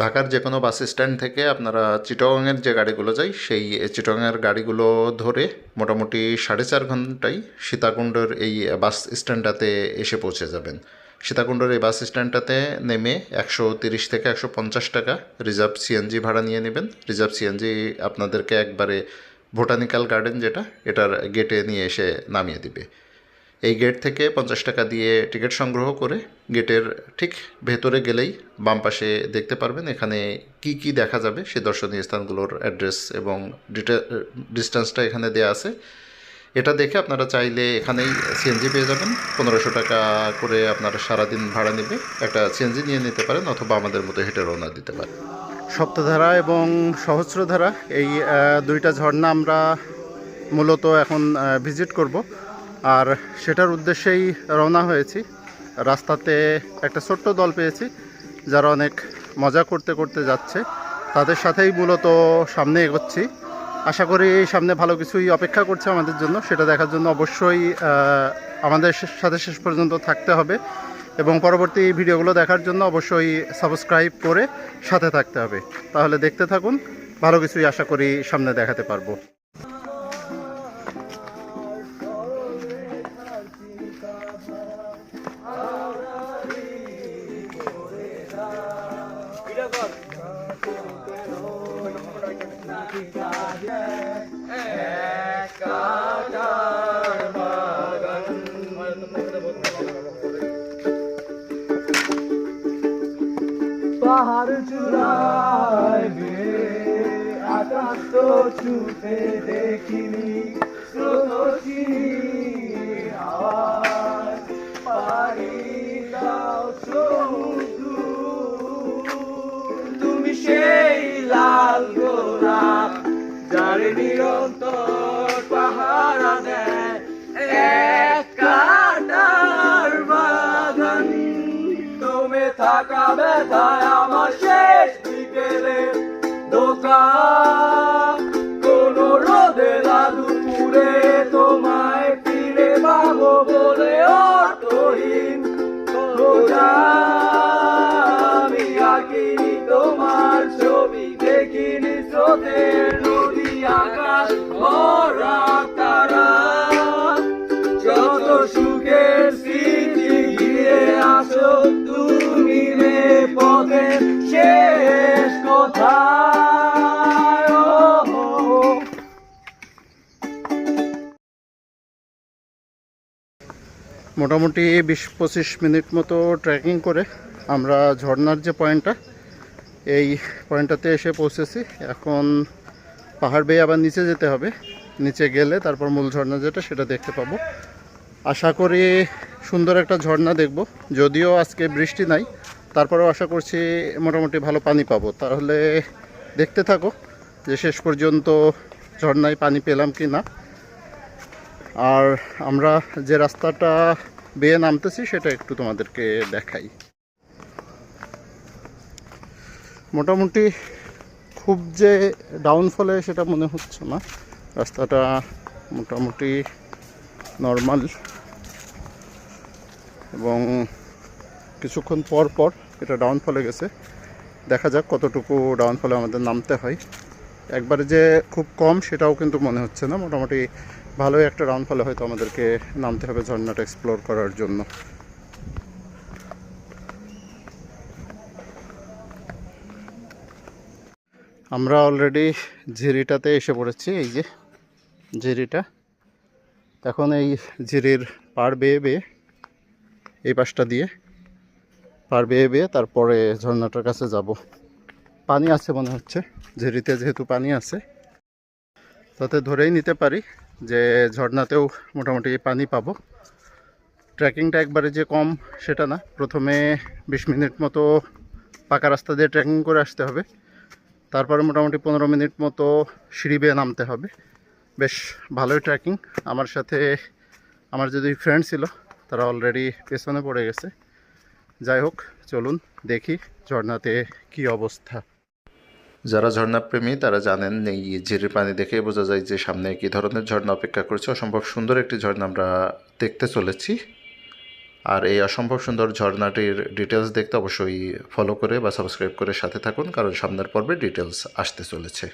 ঢাকার যে কোনো বাস স্ট্যান্ড থেকে আপনারা চিটগংয়ের যে গাড়িগুলো যায়, সেই চিটগংয়ের গাড়িগুলো ধরে মোটামুটি সাড়ে চার ঘন্টায় সীতাকুণ্ডের এই বাস স্ট্যান্ডটাতে এসে পৌঁছে যাবেন। সীতাকুণ্ডের এই বাস স্ট্যান্ডটাতে নেমে একশো তিরিশ থেকে একশো পঞ্চাশ টাকা রিজার্ভ সিএনজি ভাড়া নিয়ে নেবেন। রিজার্ভ সিএনজি আপনাদেরকে একবারে বোটানিক্যাল গার্ডেন যেটা, এটার গেটে নিয়ে এসে নামিয়ে দিবে। এই গেট থেকে পঞ্চাশ টাকা দিয়ে টিকিট সংগ্রহ করে গেটের ঠিক ভেতরে গেলেই বাম পাশে দেখতে পারবেন এখানে কি কি দেখা যাবে সে দর্শনীয় স্থানগুলোর অ্যাড্রেস এবং ডিস্টেন্সটা এখানে দেয়া আছে। এটা দেখে আপনারা চাইলে এখানেই সিএনজি পেয়ে যাবেন। পনেরোশো টাকা করে আপনারা সারাদিন ভাড়া নেবে। একটা সিএনজি নিয়ে নিতে পারেন অথবা আমাদের মতো হেঁটে রওনা দিতে পারেন। সপ্তধারা এবং সহস্রধারা, এই দুইটা ঝর্ণা আমরা মূলত এখন ভিজিট করব। আর সেটার উদ্দেশ্যেই রওনা হয়েছি। রাস্তাতে একটা ছোট্ট দল পেয়েছি, যারা অনেক মজা করতে করতে যাচ্ছে। তাদের সাথেই মূলত সামনে এগোচ্ছি। আশা করি সামনে ভালো কিছুই অপেক্ষা করছে আমাদের জন্য। সেটা দেখার জন্য অবশ্যই আমাদের সাথে শেষ পর্যন্ত থাকতে হবে। এবং পরবর্তী ভিডিওগুলো দেখার জন্য অবশ্যই সাবস্ক্রাইব করে সাথে থাকতে হবে। তাহলে দেখতে থাকুন, ভালো কিছুই আশা করি সামনে দেখাতে পারব। পাহাড় চূড়ায় বেয়ে আকাশ তো ছুটে দেখিনি। তুমি সেই লাল গোলাপ যার নিরন্তর পাহারা দেয়। তুমি থাকা ব্যথায় আমার শেষ বিকেলে দোকান কোন রোদে দুপুরে তোমায় ফিরে পাবো বলে অর্থহীন আমি আঁকিনি তোমার ছবি দেখিনি স্রোতের মোটামুটি বিশ পঁচিশ মিনিট মতো ট্রেকিং করে আমরা ঝর্ণার যে পয়েন্টটা এই পয়েন্টটাতে এসে পৌঁছেছি। এখন পাহাড় বেয়ে আবার নিচে যেতে হবে। নিচে গেলে তারপর মূল ঝর্ণা যেটা, সেটা দেখতে পাবো। আশা করি সুন্দর একটা ঝর্ণা দেখব। যদিও আজকে বৃষ্টি নাই, তারপরেও আশা করছি মোটামুটি ভালো পানি পাবো। তাহলে দেখতে থাকো যে শেষ পর্যন্ত ঝর্ণায় পানি পেলাম কি না আর আমরা যে রাস্তাটা বেয়ে নামতেছি, সেটা একটু তোমাদেরকে দেখাই। মোটামুটি খুব যে ডাউনফলে সেটা মনে হচ্ছে না। রাস্তাটা মোটামুটি নর্মাল এবং কিছুক্ষণ পর পর এটা ডাউনফলে গেছে। দেখা যাক কতটুকু ডাউনফলে আমাদের নামতে হয়। একবারে যে খুব কম, সেটাও কিন্তু মনে হচ্ছে না। মোটামুটি ভালোই একটা ডাউনফলে হয়তো আমাদেরকে নামতে হবে ঝর্ণাটা এক্সপ্লোর করার জন্য। আমরা অলরেডি ঝিরিটাতে এসে পড়েছি, এই যে ঝিরিটা। এখন এই ঝিরির পার বেয়ে বেয়ে এই পাশটা দিয়ে পার বেয়ে বেয়ে তারপরে ঝর্ণাটার কাছে যাব। পানি আছে মনে হচ্ছে, ঝিরিতে যেহেতু পানি আছে, তাতে ধরেই নিতে পারি। যে ঝর্ণাতেও মোটামুটি পানি পাবো। ট্রেকিংটা একবারে যে কম, সেটা না। প্রথমে বিশ মিনিট মতো পাকা রাস্তা দিয়ে ট্রেকিং করে আসতে হবে। তারপরে মোটামুটি পনেরো মিনিট মতো সিঁড়ি বেয়ে নামতে হবে। বেশ ভালোই ট্রেকিং। আমার সাথে আমার যদি ফ্রেন্ড ছিল, তারা অলরেডি পেছনে পড়ে গেছে। যাই হোক, চলুন দেখি ঝর্ণাতে কি অবস্থা। যারা ঝর্ণাপ্রেমী তারা জানেন এই ঝিরির পানি দেখে বোঝা যায় যে সামনে কী ধরনের ঝর্ণা অপেক্ষা করছে। অসম্ভব সুন্দর একটি ঝর্ণা আমরা দেখতে চলেছি। আর এই অসম্ভব সুন্দর ঝর্ণাটির ডিটেলস দেখতে অবশ্যই ফলো করে বা সাবস্ক্রাইব করে সাথে থাকুন, কারণ সামনের পর্বে ডিটেলস আসতে চলেছে।